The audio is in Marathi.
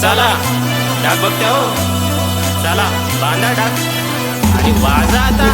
चला. डाक बघत्या हो. चला बांधा डाक आणि वाजा आता.